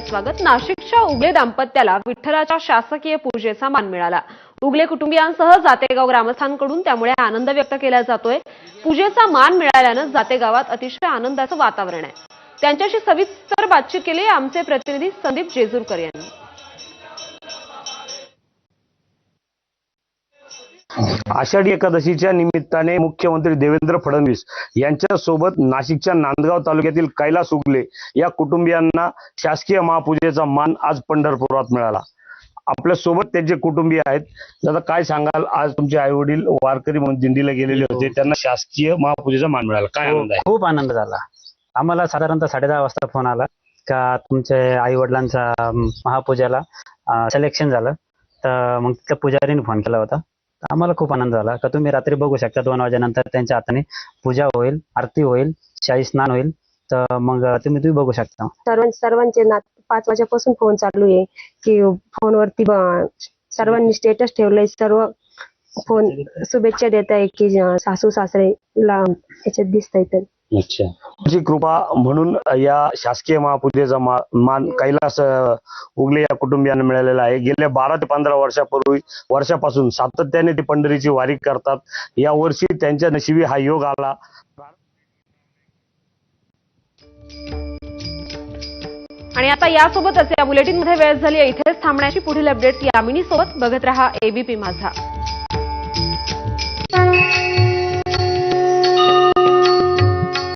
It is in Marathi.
स्वागत. नाशिकच्या उगले दाम्पत्याला विठ्ठलाच्या शासकीय पूजेचा मान मिळाला. उगले कुटुंबियांसह जातेगाव ग्रामस्थांकडून त्यामुळे आनंद व्यक्त केला जातोय. पूजेचा मान मिळाल्यानं जातेगावात अतिशय आनंदाचं वातावरण आहे. त्यांच्याशी सविस्तर बातचीत केली आमचे प्रतिनिधी संदीप जेजूरकर यांनी. आषाढी एकादशीच्या निमित्ताने मुख्यमंत्री देवेंद्र फडणवीस यांच्या सोबत नाशिकच्या नांदगाव तालुक्यातील कैलास उगले या कुटुंबियांना शासकीय महापूजेचा मान आज पंढरपुरात मिळाला. आपल्यासोबत त्यांचे कुटुंबीय आहेत दादा काय सांगाल? आज तुमचे आई वडील वारकरी म्हणून दिंडीला गेलेले होते त्यांना शासकीय महापूजेचा मान मिळाला. काय हो, आनंद आहे? खूप आनंद झाला. आम्हाला साधारणतः साडे दहा वाजता फोन आला का तुमच्या आई वडिलांचा महापूजाला सिलेक्शन झालं. तर मग त्या पुजारीने फोन केला होता. आम्हाला खूप आनंद झाला. का तुम्ही रात्री बघू शकता दोन वाजेनंतर त्यांच्या हाताने पूजा होईल आरती होईल शाही स्नान होईल. तर मग तुम्ही तुम्ही बघू शकता. सर्वां सर्वांचे ना पाच वाजेपासून फोन चालू आहे. की फोनवरती ब- सर्वांनी स्टेटस ठेवलंय. सर्व फोन शुभेच्छा देत आहे की ज- सासू सासरेला याच्यात दिसतंय तर. अच्छा. तुमची कृपा म्हणून या शासकीय महापूजेचा मान कैलास उगले या कुटुंबियांना मिळालेला आहे. गेल्या बारा ते पंधरा वर्षापूर्वी वर्षापासून सातत्याने ते पंढरीची वारी करतात. या वर्षी त्यांच्या नशिबी हा योग आला. आणि आता यासोबतच या बुलेटिनमध्ये वेळ झाली आहे. इथेच थांबण्याची पुढील अपडेट यामिनी सोबत बघत रहा एबीपी माझा.